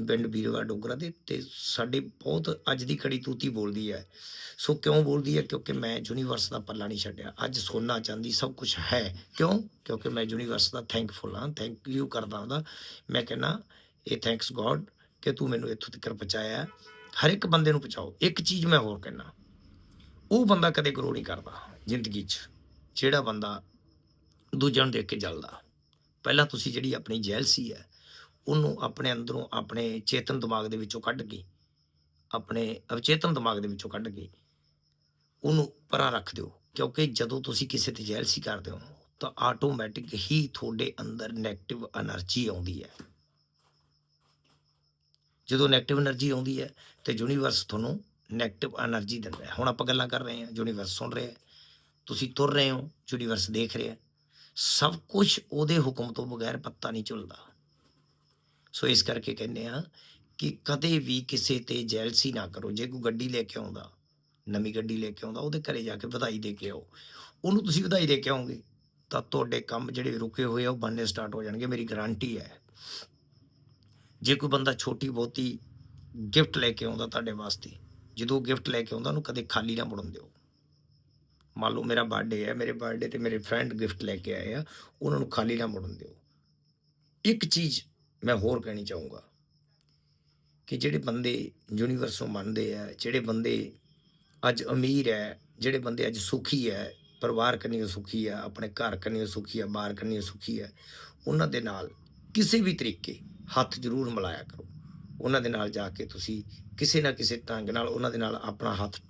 ਪਿੰਡ ਵੀਰਵਾ ਡੋਗਰਾ ਦੇ ਤੇ ਸਾਡੇ ਬਹੁਤ ਅੱਜ ਦੀ ਖੜੀ ਤੂਤੀ ਬੋਲਦੀ ਹੈ। ਸੋ ਕਿਉਂ ਬੋਲਦੀ ਹੈ? ਕਿਉਂਕਿ ਮੈਂ ਯੂਨੀਵਰਸ ਦਾ ਪੱਲਾ ਨਹੀਂ ਛੱਡਿਆ। ਅੱਜ ਸੋਨਾ ਚਾਂਦੀ ਸਭ ਕੁਝ ਹੈ। ਕਿਉਂ? ਕਿਉਂਕਿ ਮੈਂ ਯੂਨੀਵਰਸ ਦਾ ਥੈਂਕਫੁਲ ਹਾਂ। ਥੈਂਕ ਯੂ ਕਰਦਾ ਉਹਦਾ। ਮੈਂ ਕਹਿੰਦਾ, ਇਹ ਥੈਂਕਸ ਗੋਡ ਕਿ ਤੂੰ ਮੈਨੂੰ ਇੱਥੋਂ ਤੱਕ ਪਹੁੰਚਾਇਆ ਹਰ ਇੱਕ ਬੰਦੇ ਨੂੰ ਪਹੁੰਚਾਓ। ਇੱਕ ਚੀਜ਼ ਮੈਂ ਹੋਰ ਕਹਿਣਾ ਉਹ ਬੰਦਾ ਕਦੇ ਗਰੋ ਨਹੀਂ ਕਰਦਾ ਜ਼ਿੰਦਗੀ 'ਚ। ਜਿਹੜਾ ਬੰਦਾ ਦੂਜਿਆਂ ਨੂੰ ਦੇਖ ਕੇ ਜਲਦਾ। ਪਹਿਲਾਂ ਤੁਸੀਂ ਜਿਹੜੀ ਆਪਣੀ ਜੈਲਸੀ ਹੈ, ਉਹਨੂੰ ਆਪਣੇ ਅੰਦਰੋਂ ਆਪਣੇ ਚੇਤਨ ਦਿਮਾਗ ਦੇ ਵਿੱਚੋਂ ਕੱਢ ਕੇ, ਆਪਣੇ ਅਵਚੇਤਨ ਦਿਮਾਗ ਦੇ ਵਿੱਚੋਂ ਕੱਢ ਕੇ, ਉਹਨੂੰ ਪਰਾਂ ਰੱਖ ਦਿਓ। ਕਿਉਂਕਿ ਜਦੋਂ ਤੁਸੀਂ ਕਿਸੇ ਤੇ ਜੈਲਸੀ ਕਰਦੇ ਹੋ, ਤਾਂ ਆਟੋਮੈਟਿਕ ਹੀ ਤੁਹਾਡੇ ਅੰਦਰ ਨੈਗੇਟਿਵ એનર્ਜੀ ਆਉਂਦੀ ਹੈ। ਜਦੋਂ 네ਗੇਟਿਵ એનર્ਜੀ ਆਉਂਦੀ ਹੈ ਤੇ ਯੂਨੀਵਰਸ ਤੁਹਾਨੂੰ 네ਗੇਟਿਵ એનર્ਜੀ ਦਿੰਦਾ ਹੈ। ਹੁਣ ਆਪਾਂ ਗੱਲਾਂ ਕਰ ਰਹੇ ਹਾਂ ਯੂਨੀਵਰਸ ਸੁਣ ਰਿਹਾ ਹੈ, ਤੁਸੀਂ ਤੁਰ ਰਹੇ ਹੋ ਯੂਨੀਵਰਸ ਦੇਖ ਰਿਹਾ ਸਭ ਕੁਝ ਉਹਦੇ ਹੁਕਮ ਤੋਂ ਬਗੈਰ ਪੱਤਾ ਨਹੀਂ ਝੁਲਦਾ। ਸੋ ਇਸ ਕਰਕੇ ਕਹਿੰਦੇ ਆ ਕਿ ਕਦੇ ਵੀ ਕਿਸੇ ਤੇ ਜੈਲਸੀ ਨਾ ਕਰੋ। ਜੇ ਕੋਈ ਗੱਡੀ ਲੈ ਕੇ ਆਉਂਦਾ, ਨਵੀਂ ਗੱਡੀ ਲੈ ਕੇ ਆਉਂਦਾ, ਉਹਦੇ ਘਰੇ ਜਾ ਕੇ ਵਧਾਈ ਦੇ ਕੇ ਆਓ। ਉਹਨੂੰ ਤੁਸੀਂ ਵਧਾਈ ਦੇ ਕੇ ਆਉਂਗੇ ਤਾਂ ਤੁਹਾਡੇ ਕੰਮ ਜਿਹੜੇ ਰੁਕੇ ਹੋਏ ਆ, ਉਹ ਬੰਨੇ ਸਟਾਰਟ ਹੋ ਜਾਣਗੇ। ਮੇਰੀ ਗਾਰੰਟੀ ਹੈ। ਜੇ ਕੋਈ ਬੰਦਾ ਛੋਟੀ ਬਹੁਤੀ ਗਿਫਟ ਲੈ ਕੇ ਆਉਂਦਾ ਤੁਹਾਡੇ ਵਾਸਤੇ, ਜਦੋਂ ਗਿਫਟ ਲੈ ਕੇ ਆਉਂਦਾ, ਉਹਨੂੰ ਕਦੇ ਖਾਲੀ ਨਾ ਮੁੜਨ ਦਿਓ। ਮੰਨ ਲਓ ਮੇਰਾ ਬਰਥਡੇ ਹੈ, ਮੇਰੇ ਬਰਥਡੇ ਤੇ ਮੇਰੇ ਫਰੈਂਡ ਗਿਫਟ ਲੈ ਕੇ ਆਏ ਆ, ਉਹਨਾਂ ਨੂੰ ਖਾਲੀ ਨਾ ਮੁੜਨ ਦਿਓ। ਇੱਕ ਚੀਜ਼ ਮੈਂ ਹੋਰ ਕਹਿਣੀ ਚਾਹੂੰਗਾ ਕਿ ਜਿਹੜੇ ਬੰਦੇ ਯੂਨੀਵਰਸ ਨੂੰ ਮੰਨਦੇ ਆ, ਜਿਹੜੇ ਬੰਦੇ ਅੱਜ ਅਮੀਰ ਹੈ, ਜਿਹੜੇ ਬੰਦੇ ਅੱਜ ਸੁਖੀ ਹੈ, ਪਰਿਵਾਰ ਕੰਨੀਓ ਸੁਖੀ ਹੈ ਆਪਣੇ ਘਰ ਕੰਨੀਓ ਸੁਖੀ ਹੈ ਬਾਹਰ ਕੰਨੀਓ ਸੁਖੀ ਹੈ ਉਹਨਾਂ ਦੇ ਨਾਲ ਕਿਸੇ ਵੀ ਤਰੀਕੇ ਹੱਥ ਜ਼ਰੂਰ ਮਿਲਾਇਆ ਕਰੋ। ਉਹਨਾਂ ਦੇ ਨਾਲ ਜਾ ਕੇ ਤੁਸੀਂ ਕਿਸੇ ਨਾ ਕਿਸੇ ਢੰਗ ਨਾਲ ਉਹਨਾਂ ਦੇ ਨਾਲ ਆਪਣਾ ਹੱਥ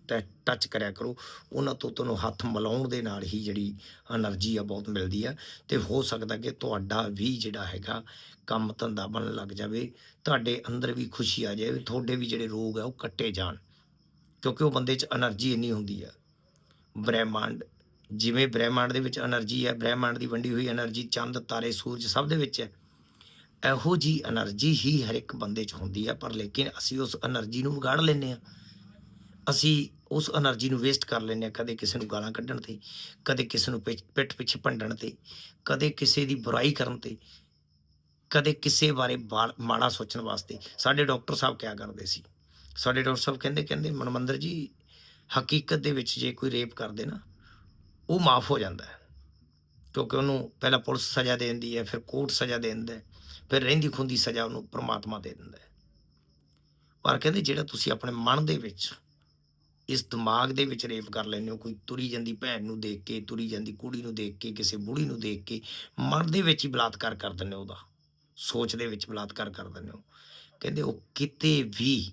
ਟੱਚ ਕਰਿਆ ਕਰੋ। ਉਹਨਾਂ ਤੋਂ ਤੁਹਾਨੂੰ ਹੱਥ ਮਿਲਾਉਣ ਦੇ ਨਾਲ ਹੀ ਜਿਹੜੀ એનર્ਜੀ ਆ ਬਹੁਤ ਮਿਲਦੀ ਆ। ਤੇ ਹੋ ਸਕਦਾ ਕਿ ਤੁਹਾਡਾ ਵੀ ਜਿਹੜਾ ਹੈਗਾ ਕੰਮ ਧੰਦਾ ਬਣਨ ਲੱਗ ਜਾਵੇ, ਤੁਹਾਡੇ ਅੰਦਰ ਵੀ ਖੁਸ਼ੀ ਆ ਜਾਵੇ ਤੁਹਾਡੇ ਵੀ ਜਿਹੜੇ ਰੋਗ ਆ ਉਹ ਕੱਟੇ ਜਾਣ। ਕਿਉਂਕਿ ਉਹ ਬੰਦੇ 'ਚ એનર્ਜੀ ਇੰਨੀ ਹੁੰਦੀ ਆ। ਬ੍ਰਹਿਮੰਡ, ਜਿਵੇਂ ਬ੍ਰਹਿਮੰਡ ਦੇ ਵਿੱਚ એનર્ਜੀ ਹੈ ਬ੍ਰਹਿਮੰਡ ਦੀ ਵੰਡੀ ਹੋਈ એનર્ਜੀ ਚੰਦ, ਤਾਰੇ, ਸੂਰਜ ਸਭ ਦੇ ਵਿੱਚ ਹੈ। ਇਹੋ ਜੀ એનર્ਜੀ ਹੀ ਹਰ ਇੱਕ ਬੰਦੇ 'ਚ ਹੁੰਦੀ ਆ, ਪਰ ਲੇਕਿਨ ਅਸੀਂ ਉਸ એનર્ਜੀ ਨੂੰ ਵਿਗਾੜ ਲੈਨੇ ਆ ਅਸੀਂ ਉਸ એનર્ਜੀ ਨੂੰ ਵੇਸਟ ਕਰ ਲੈਨੇ ਆ ਕਦੇ ਕਿਸੇ ਨੂੰ ਗਾਲਾਂ ਕੱਢਣ ਤੇ, ਕਦੇ ਕਿਸੇ ਨੂੰ ਪਿੱਠ ਪਿੱਛੇ ਭੰਡਣ ਤੇ, ਕਦੇ ਕਿਸੇ ਦੀ ਬੁਰਾਈ ਕਰਨ ਤੇ, ਕਦੇ ਕਿਸੇ ਬਾਰੇ ਮਾੜਾ ਸੋਚਣ ਵਾਸਤੇ। ਸਾਡੇ ਡਾਕਟਰ ਸਾਹਿਬ ਕਿਆ ਕਰਦੇ ਸੀ? ਸਾਡੇ ਡਾਕਟਰ ਸਾਹਿਬ ਕਹਿੰਦੇ ਕਹਿੰਦੇ, ਮਨਮੰਦਰ ਜੀ, ਹਕੀਕਤ ਦੇ ਵਿੱਚ ਜੇ ਕੋਈ ਰੇਪ ਕਰਦੇ ਨਾ, ਉਹ ਮਾਫ ਹੋ ਜਾਂਦਾ ਹੈ। ਕਿਉਂਕਿ ਉਹਨੂੰ ਪਹਿਲਾਂ ਪੁਲਿਸ ਸਜ਼ਾ ਦੇ ਦਿੰਦੀ ਹੈ, ਫਿਰ ਕੋਰਟ ਸਜ਼ਾ ਦੇ ਦਿੰਦਾ ਹੈ। ਫਿਰ ਰਹਿੰਦੀ ਖੁੰਦੀ ਸਜ਼ਾ ਉਹਨੂੰ ਪ੍ਰਮਾਤਮਾ ਦੇ ਦਿੰਦਾ ਹੈ। ਪਰ ਕਹਿੰਦੇ ਜਿਹੜਾ ਤੁਸੀਂ ਆਪਣੇ ਮਨ ਦੇ ਵਿੱਚ, ਇਸ ਦਿਮਾਗ ਦੇ ਵਿੱਚ ਰੇਪ ਕਰ ਲੈਂਦੇ ਹੋ, ਕੋਈ ਤੁਰੀ ਜਾਂਦੀ ਭੈਣ ਨੂੰ ਦੇਖ ਕੇ, ਤੁਰੀ ਜਾਂਦੀ ਕੁੜੀ ਨੂੰ ਦੇਖ ਕੇ, ਕਿਸੇ ਬੁੜੀ ਨੂੰ ਦੇਖ ਕੇ, ਮਨ ਦੇ ਵਿੱਚ ਹੀ ਬਲਾਤਕਾਰ ਕਰ ਦਿੰਦੇ ਹੋ ਉਹਦਾ। ਸੋਚ ਦੇ ਵਿੱਚ ਬਲਾਤਕਾਰ ਕਰ ਦਿੰਦੇ ਹੋ। ਕਹਿੰਦੇ ਉਹ ਕਿਤੇ ਵੀ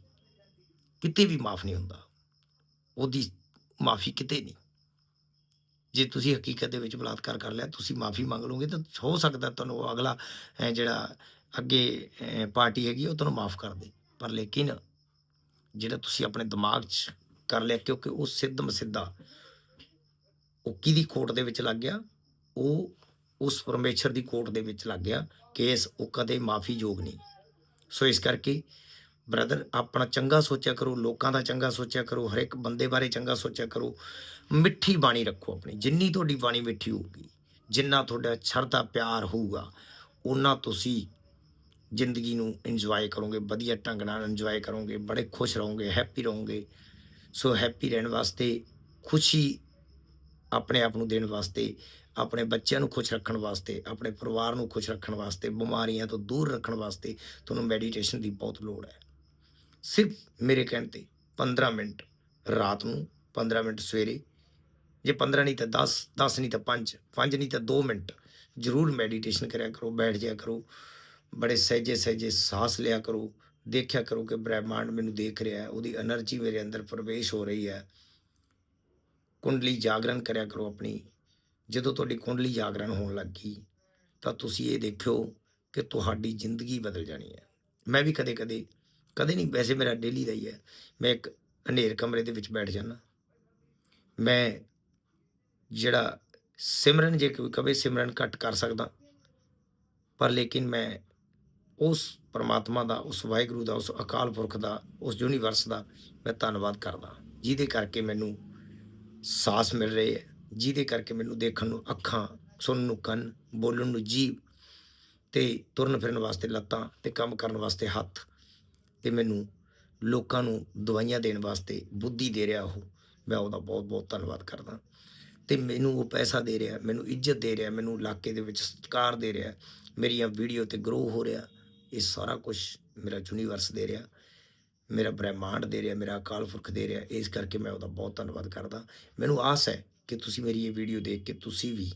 ਕਿਤੇ ਵੀ ਮਾਫ ਨਹੀਂ ਹੁੰਦਾ। ਉਹਦੀ ਮਾਫੀ ਕਿਤੇ ਨਹੀਂ। ਜੇ ਤੁਸੀਂ ਹਕੀਕਤ ਦੇ ਵਿੱਚ ਬਲਾਤਕਾਰ ਕਰ ਲਿਆ, ਤੁਸੀਂ ਮਾਫੀ ਮੰਗ ਲਓਗੇ ਤਾਂ ਹੋ ਸਕਦਾ ਤੁਹਾਨੂੰ ਉਹ ਅਗਲਾ ਜਿਹੜਾ ਅੱਗੇ ਪਾਰਟੀ ਹੈਗੀ ਉਹ ਤੁਹਾਨੂੰ ਮਾਫ ਕਰ ਦੇ। ਪਰ ਲੇਕਿਨ ਜਿਹੜਾ ਤੁਸੀਂ ਆਪਣੇ ਦਿਮਾਗ 'ਚ ਕਰ ਲਿਆ, ਕਿਉਂਕਿ ਉਹ ਸਿੱਧ ਮਸਿੱਧਾ ਉਹ ਕਿਹਦੀ ਕੋਰਟ ਦੇ ਵਿੱਚ ਲੱਗ ਗਿਆ, ਉਹ ਉਸ ਪਰਮੇਸ਼ਰ ਦੀ ਕੋਰਟ ਦੇ ਵਿੱਚ ਲੱਗ ਗਿਆ, ਕੇਸ ਉਹ ਕਦੇ ਮਾਫੀ ਯੋਗ ਨਹੀਂ। ਸੋ ਇਸ ਕਰਕੇ ਬ੍ਰਦਰ, ਆਪਣਾ ਚੰਗਾ ਸੋਚਿਆ ਕਰੋ, ਲੋਕਾਂ ਦਾ ਚੰਗਾ ਸੋਚਿਆ ਕਰੋ ਹਰ ਇੱਕ ਬੰਦੇ ਬਾਰੇ ਚੰਗਾ ਸੋਚਿਆ ਕਰੋ। ਮਿੱਠੀ ਬਾਣੀ ਰੱਖੋ ਆਪਣੀ, ਜਿੰਨੀ ਤੁਹਾਡੀ ਬਾਣੀ ਮਿੱਠੀ ਹੋਊਗੀ, ਜਿੰਨਾ ਤੁਹਾਡਾ ਸ਼ਰਧਾ ਪਿਆਰ ਹੋਊਗਾ ਉਹਨਾਂ ਤੁਸੀਂ ਜ਼ਿੰਦਗੀ ਨੂੰ ਇੰਜੋਏ ਕਰੋਗੇ, ਵਧੀਆ ਢੰਗ ਨਾਲ ਇੰਜੋਏ ਕਰੋਗੇ, ਬੜੇ ਖੁਸ਼ ਰਹੋਗੇ ਹੈਪੀ ਰਹੋਗੇ। ਸੋ ਹੈਪੀ ਰਹਿਣ ਵਾਸਤੇ, ਖੁਸ਼ੀ ਆਪਣੇ ਆਪ ਨੂੰ ਦੇਣ ਵਾਸਤੇ, ਆਪਣੇ ਬੱਚਿਆਂ ਨੂੰ ਖੁਸ਼ ਰੱਖਣ ਵਾਸਤੇ, ਆਪਣੇ ਪਰਿਵਾਰ ਨੂੰ ਖੁਸ਼ ਰੱਖਣ ਵਾਸਤੇ, ਬਿਮਾਰੀਆਂ ਤੋਂ ਦੂਰ ਰੱਖਣ ਵਾਸਤੇ ਤੁਹਾਨੂੰ ਮੈਡੀਟੇਸ਼ਨ ਦੀ ਬਹੁਤ ਲੋੜ ਹੈ। ਸਿਰਫ ਮੇਰੇ ਕਹਿਣ ਤੇ 15 ਮਿੰਟ ਰਾਤ ਨੂੰ 15 ਮਿੰਟ ਸਵੇਰੇ। ਜੇ 15 ਨਹੀਂ ਤਾਂ 10 10 ਨਹੀਂ ਤਾਂ 5 5 ਨਹੀਂ ਤਾਂ 2 ਮਿੰਟ ਜ਼ਰੂਰ ਮੈਡੀਟੇਸ਼ਨ ਕਰਿਆ ਕਰੋ, ਬੈਠ ਜਾਇਆ ਕਰੋ, ਬੜੇ ਸਹਿਜੇ ਸਹਿਜੇ ਸਾਹ ਲਿਆ ਕਰੋ, ਦੇਖਿਆ ਕਰੋ ਕਿ ਬ੍ਰਹਿਮੰਡ ਮੈਨੂੰ ਦੇਖ ਰਿਹਾ ਹੈ, ਉਹਦੀ એનર્ਜੀ ਮੇਰੇ ਅੰਦਰ ਪ੍ਰਵੇਸ਼ ਹੋ ਰਹੀ ਹੈ। ਕੁੰਡਲੀ ਜਾਗਰਣ ਕਰਿਆ ਕਰੋ ਆਪਣੀ। ਜਦੋਂ ਤੁਹਾਡੀ ਕੁੰਡਲੀ ਜਾਗਰਣ ਹੋਣ ਲੱਗੀ ਤਾਂ ਤੁਸੀਂ ਇਹ ਦੇਖਿਓ ਕਿ ਤੁਹਾਡੀ ਜ਼ਿੰਦਗੀ ਬਦਲ ਜਾਣੀ ਹੈ। ਮੈਂ ਵੀ ਕਦੇ-ਕਦੇ ਕਦੇ ਨਹੀਂ, ਵੈਸੇ ਮੇਰਾ ਡੇਲੀ ਦਾ ਹੀ ਹੈ। ਮੈਂ ਇੱਕ ਹਨੇਰ ਕਮਰੇ ਦੇ ਵਿੱਚ ਬੈਠ ਜਾਣਾ ਮੈਂ ਜਿਹੜਾ ਸਿਮਰਨ, ਜੇ ਕੋਈ ਕਵੇ ਸਿਮਰਨ ਘੱਟ ਕਰ ਸਕਦਾ। ਪਰ ਲੇਕਿਨ ਮੈਂ ਉਸ ਪਰਮਾਤਮਾ ਦਾ, ਉਸ ਵਾਹਿਗੁਰੂ ਦਾ, ਉਸ ਅਕਾਲ ਪੁਰਖ ਦਾ, ਉਸ ਯੂਨੀਵਰਸ ਦਾ ਮੈਂ ਧੰਨਵਾਦ ਕਰਦਾ। ਜਿਹਦੇ ਕਰਕੇ ਮੈਨੂੰ ਸਾਹ ਮਿਲ ਰਹੀ ਹੈ। ਜਿਹਦੇ ਕਰਕੇ ਮੈਨੂੰ ਦੇਖਣ ਨੂੰ ਅੱਖਾਂ, ਸੁਣਨ ਨੂੰ ਕੰਨ, ਬੋਲਣ ਨੂੰ ਜੀਭ ਤੇ ਤੁਰਨ ਫਿਰਨ ਵਾਸਤੇ ਲੱਤਾਂ ਤੇ ਕੰਮ ਕਰਨ ਵਾਸਤੇ ਹੱਥ ਤੇ ਮੈਨੂੰ ਲੋਕਾਂ ਨੂੰ ਦਵਾਈਆਂ ਦੇਣ ਵਾਸਤੇ ਬੁੱਧੀ ਦੇ ਰਿਹਾ ਉਹ। ਮੈਂ ਉਹਦਾ ਬਹੁਤ ਬਹੁਤ ਧੰਨਵਾਦ ਕਰਦਾ। ਤੇ ਮੈਨੂੰ ਉਹ ਪੈਸਾ ਦੇ ਰਿਹਾ, ਮੈਨੂੰ ਇੱਜ਼ਤ ਦੇ ਰਿਹਾ, ਮੈਨੂੰ ਇਲਾਕੇ ਦੇ ਵਿੱਚ ਸਤਿਕਾਰ ਦੇ ਰਿਹਾ। ਮੇਰੀਆਂ ਵੀਡੀਓ ਤੇ ਗਰੋ ਹੋ ਰਿਹਾ। ਇਹ ਸਾਰਾ ਕੁਝ ਮੇਰਾ ਯੂਨੀਵਰਸ ਦੇ ਰਿਹਾ। ਮੇਰਾ ਬ੍ਰਹਿਮੰਡ ਦੇ ਰਿਹਾ, ਮੇਰਾ ਅਕਾਲ ਪੁਰਖ ਦੇ ਰਿਹਾ। ਇਸ ਕਰਕੇ ਮੈਂ ਉਹਦਾ ਬਹੁਤ ਧੰਨਵਾਦ ਕਰਦਾ। ਮੈਨੂੰ ਆਸ ਹੈ ਕਿ ਤੁਸੀਂ ਮੇਰੀ ਇਹ ਵੀਡੀਓ ਦੇਖ ਕੇ ਤੁਸੀਂ ਵੀ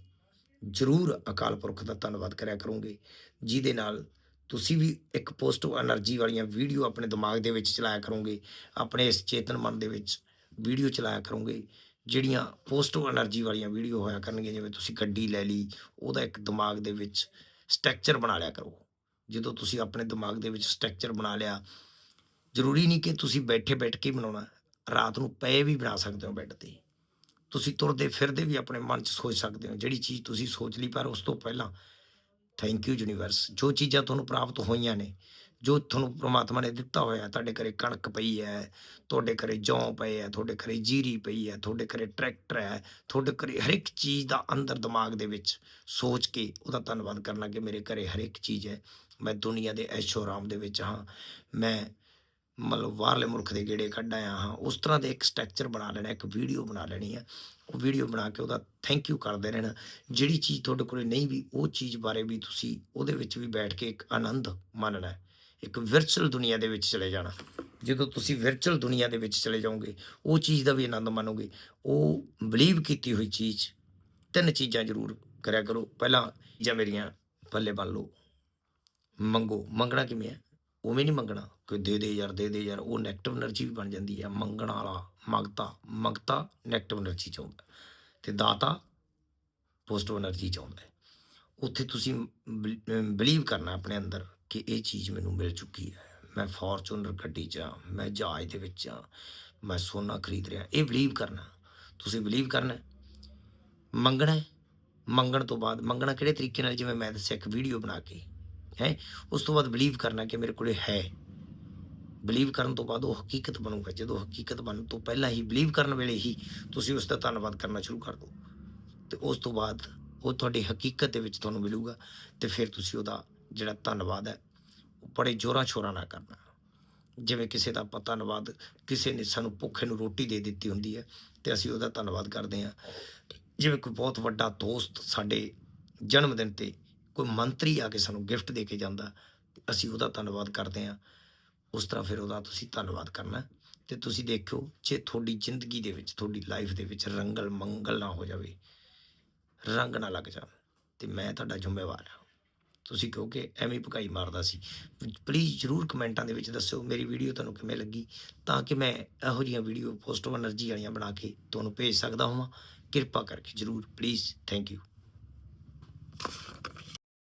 ਜ਼ਰੂਰ ਅਕਾਲ ਪੁਰਖ ਦਾ ਧੰਨਵਾਦ ਕਰਿਆ ਕਰੋਗੇ, ਜਿਹਦੇ ਨਾਲ ਤੁਸੀਂ ਵੀ ਇੱਕ ਪੋਜ਼ਿਟਿਵ એનર્ਜੀ ਵਾਲੀਆਂ ਵੀਡੀਓ ਆਪਣੇ ਦਿਮਾਗ ਦੇ ਵਿੱਚ ਚਲਾਇਆ ਕਰੋਗੇ, ਆਪਣੇ ਇਸ ਚੇਤਨ ਮਨ ਦੇ ਵਿੱਚ ਵੀਡੀਓ ਚਲਾਇਆ ਕਰੋਗੇ, ਜਿਹੜੀਆਂ ਪੋਜ਼ਿਟਿਵ એનર્ਜੀ ਵਾਲੀਆਂ ਵੀਡੀਓ ਹੋਇਆ ਕਰਨਗੀਆਂ, ਜਿਵੇਂ ਤੁਸੀਂ ਗੱਡੀ ਲੈ ਲਈ, ਉਹਦਾ ਇੱਕ ਦਿਮਾਗ ਦੇ ਵਿੱਚ ਸਟਰਕਚਰ ਬਣਾ ਲਿਆ ਕਰੋ। ਜਦੋਂ ਤੁਸੀਂ ਆਪਣੇ ਦਿਮਾਗ ਦੇ ਵਿੱਚ ਸਟਰਕਚਰ ਬਣਾ ਲਿਆ, ਜ਼ਰੂਰੀ ਨਹੀਂ ਕਿ ਤੁਸੀਂ ਬੈਠੇ ਬੈਠ ਕੇ ਬਣਾਉਣਾ, ਰਾਤ ਨੂੰ ਪਏ ਵੀ ਬਣਾ ਸਕਦੇ ਹੋ ਬੈੱਡ ਤੇ। ਤੁਸੀਂ ਤੁਰਦੇ ਫਿਰਦੇ ਵੀ ਆਪਣੇ ਮਨ 'ਚ ਸੋਚ ਸਕਦੇ ਹੋ, ਜਿਹੜੀ ਚੀਜ਼ ਤੁਸੀਂ ਸੋਚ ਲਈ ਪਰ ਉਸ ਤੋਂ ਪਹਿਲਾਂ ਥੈਂਕ ਯੂ ਯੂਨੀਵਰਸ ਜੋ ਚੀਜ਼ਾਂ ਤੁਹਾਨੂੰ ਪ੍ਰਾਪਤ ਹੋਈਆਂ ਨੇ, ਜੋ ਤੁਹਾਨੂੰ ਪ੍ਰਮਾਤਮਾ ਨੇ ਦਿੱਤਾ ਹੋਇਆ, ਤੁਹਾਡੇ ਘਰੇ ਕਣਕ ਪਈ ਹੈ, ਤੁਹਾਡੇ ਘਰੇ ਜੌਂ ਪਏ ਹੈ, ਤੁਹਾਡੇ ਘਰੇ ਜੀਰੀ ਪਈ ਹੈ, ਤੁਹਾਡੇ ਘਰੇ ਟਰੈਕਟਰ ਹੈ, ਤੁਹਾਡੇ ਘਰੇ ਹਰ ਇੱਕ ਚੀਜ਼ ਦਾ ਅੰਦਰ ਦਿਮਾਗ ਦੇ ਵਿੱਚ ਸੋਚ ਕੇ ਉਹਦਾ ਧੰਨਵਾਦ ਕਰਨਾ ਕਿ ਮੇਰੇ ਘਰੇ ਹਰ ਇੱਕ ਚੀਜ਼ ਹੈ। ਮੈਂ ਦੁਨੀਆ ਦੇ ਐਸ਼ੋ ਆਰਾਮ ਦੇ ਵਿੱਚ ਹਾਂ। ਮੈਂ ਮਤਲਬ ਬਾਹਰਲੇ ਮੁਲਕ ਦੇ ਗੇੜੇ ਕੱਢ ਆਇਆ ਹਾਂ। ਉਸ ਤਰ੍ਹਾਂ ਦੇ ਇੱਕ ਸਟਰਕਚਰ ਬਣਾ ਲੈਣਾ, ਇੱਕ ਵੀਡੀਓ ਬਣਾ ਲੈਣੀ ਹੈ। ਉਹ ਵੀਡੀਓ ਬਣਾ ਕੇ ਉਹਦਾ ਥੈਂਕ ਯੂ ਕਰਦੇ ਰਹਿਣਾ। ਜਿਹੜੀ ਚੀਜ਼ ਤੁਹਾਡੇ ਕੋਲੇ ਨਹੀਂ ਵੀ, ਉਹ ਚੀਜ਼ ਬਾਰੇ ਵੀ ਤੁਸੀਂ ਉਹਦੇ ਵਿੱਚ ਵੀ ਬੈਠ ਕੇ ਇੱਕ ਆਨੰਦ ਮੰਨਣਾ ਇੱਕ ਵਰਚੁਅਲ ਦੁਨੀਆ ਦੇ ਵਿੱਚ ਚਲੇ ਜਾਣਾ। ਜਦੋਂ ਤੁਸੀਂ ਵਰਚੁਅਲ ਦੁਨੀਆ ਦੇ ਵਿੱਚ ਚਲੇ ਜਾਓਗੇ, ਉਹ ਚੀਜ਼ ਦਾ ਵੀ ਆਨੰਦ ਮੰਨੋਗੇ ਉਹ ਬਲੀਵ ਕੀਤੀ ਹੋਈ ਚੀਜ਼, ਤਿੰਨ ਚੀਜ਼ਾਂ ਜ਼ਰੂਰ ਕਰਿਆ ਕਰੋ। ਪਹਿਲਾਂ ਜਾਂ ਮੇਰੀਆਂ, ਪੱਲੇ ਬੰਨ ਲਓ। ਮੰਗੋ। ਮੰਗਣਾ ਕਿਵੇਂ ਹੈ? ਉਵੇਂ ਨਹੀਂ ਮੰਗਣਾ। ਕੋਈ ਦੇ ਦੇ ਯਾਰ, ਦੇ ਦੇ ਯਾਰ, ਉਹ ਨੈਗੇਟਿਵ એનર્ਜੀ ਵੀ ਬਣ ਜਾਂਦੀ ਹੈ ਮੰਗਣ ਵਾਲਾ। ਮੰਗਤਾ ਮੰਗਤਾ 네ਗੇਟਿਵ એનર્ਜੀ ਚਾਹੁੰਦਾ ਤੇ ਦਾਤਾ ਪੋਜ਼ਿਟਿਵ એનર્ਜੀ ਚਾਹੁੰਦਾ ਹੈ। ਉੱਥੇ ਤੁਸੀਂ ਬਲੀਵ ਕਰਨਾ ਆਪਣੇ ਅੰਦਰ ਕਿ ਇਹ ਚੀਜ਼ ਮੈਨੂੰ ਮਿਲ ਚੁੱਕੀ ਹੈ। ਮੈਂ ਫੋਰਚੂਨਰ ਗੱਡੀ 'ਚ ਆ ਮੈਂ ਜਹਾਜ਼ ਦੇ ਵਿੱਚ ਆ ਮੈਂ ਸੋਨਾ ਖਰੀਦ ਰਿਹਾ, ਇਹ ਬਲੀਵ ਕਰਨਾ, ਤੁਸੀਂ ਬਲੀਵ ਕਰਨਾ ਮੰਗਣਾ ਮੰਗਣ ਤੋਂ ਬਾਅਦ, ਮੰਗਣਾ ਕਿਹੜੇ ਤਰੀਕੇ ਨਾਲ? ਜਿਵੇਂ ਮੈਂ ਦੱਸਿਆ ਇੱਕ ਵੀਡੀਓ ਬਣਾ ਕੇ, ਹੈ, ਉਸ ਤੋਂ ਬਾਅਦ ਬਲੀਵ ਕਰਨਾ ਕਿ ਮੇਰੇ ਕੋਲੇ ਹੈ। ਬਲੀਵ ਕਰਨ ਤੋਂ ਬਾਅਦ ਉਹ ਹਕੀਕਤ ਬਣੂਗਾ। ਜਦੋਂ ਹਕੀਕਤ ਬਣਨ ਤੋਂ ਪਹਿਲਾਂ ਹੀ ਬਲੀਵ ਕਰਨ ਵੇਲੇ ਹੀ ਤੁਸੀਂ ਉਸ ਦਾ ਧੰਨਵਾਦ ਕਰਨਾ ਸ਼ੁਰੂ ਕਰ ਦਿਓ। ਤੇ ਉਸ ਤੋਂ ਬਾਅਦ ਉਹ ਤੁਹਾਡੀ ਹਕੀਕਤ ਦੇ ਵਿੱਚ ਤੁਹਾਨੂੰ ਮਿਲੂਗਾ ਤੇ ਫਿਰ ਤੁਸੀਂ ਉਹਦਾ ਜਿਹੜਾ ਧੰਨਵਾਦ ਹੈ, ਉਹ ਬੜੇ ਜ਼ੋਰਾਂ ਸ਼ੋਰਾਂ ਨਾਲ ਕਰਨਾ। ਜਿਵੇਂ ਕਿਸੇ ਦਾ ਆਪਾਂ ਧੰਨਵਾਦ, ਕਿਸੇ ਨੇ ਸਾਨੂੰ ਭੁੱਖੇ ਨੂੰ ਰੋਟੀ ਦੇ ਦਿੱਤੀ ਹੁੰਦੀ ਹੈ ਤੇ ਅਸੀਂ ਉਹਦਾ ਧੰਨਵਾਦ ਕਰਦੇ ਹਾਂ। ਜਿਵੇਂ ਕੋਈ ਬਹੁਤ ਵੱਡਾ ਦੋਸਤ ਸਾਡੇ ਜਨਮ ਦਿਨ ਤੇ ਕੋਈ ਮੰਤਰੀ ਆ ਕੇ ਸਾਨੂੰ ਗਿਫਟ ਦੇ ਕੇ ਜਾਂਦਾ ਅਸੀਂ ਉਹਦਾ ਧੰਨਵਾਦ ਕਰਦੇ ਹਾਂ। ਉਸ ਤਰ੍ਹਾਂ ਫਿਰ ਉਹਦਾ ਤੁਸੀਂ ਧੰਨਵਾਦ ਕਰਨਾ। ਤੇ ਤੁਸੀਂ ਦੇਖਿਓ, ਜੇ ਤੁਹਾਡੀ ਜ਼ਿੰਦਗੀ ਦੇ ਵਿੱਚ, ਤੁਹਾਡੀ ਲਾਈਫ ਦੇ ਵਿੱਚ ਰੰਗਲ ਮੰਗਲ ਨਾ ਹੋ ਜਾਵੇ, ਰੰਗ ਨਾ ਲੱਗ ਜਾਵੇ ਤੇ ਮੈਂ ਤੁਹਾਡਾ ਜ਼ਿੰਮੇਵਾਰ ਹਾਂ। ਤੁਸੀਂ ਕਹੋਗੇ ਐਵੇਂ ਪਕਾਈ ਮਾਰਦਾ ਸੀ। ਪਲੀਜ਼ ਜਰੂਰ ਕਮੈਂਟਾਂ ਦੇ ਵਿੱਚ ਦੱਸਿਓ ਮੇਰੀ ਵੀਡੀਓ ਤੁਹਾਨੂੰ ਕਿਵੇਂ ਲੱਗੀ, ਤਾਂ ਕਿ ਮੈਂ ਇਹੋ ਜਿਹੀਆਂ ਵੀਡੀਓ ਪੋਜ਼ਿਟਿਵ એનર્ਜੀ ਵਾਲੀਆਂ ਬਣਾ ਕੇ ਤੁਹਾਨੂੰ ਭੇਜ ਸਕਦਾ ਹਾਂ ਕਿਰਪਾ ਕਰਕੇ ਜਰੂਰ ਪਲੀਜ਼ ਥੈਂਕ ਯੂ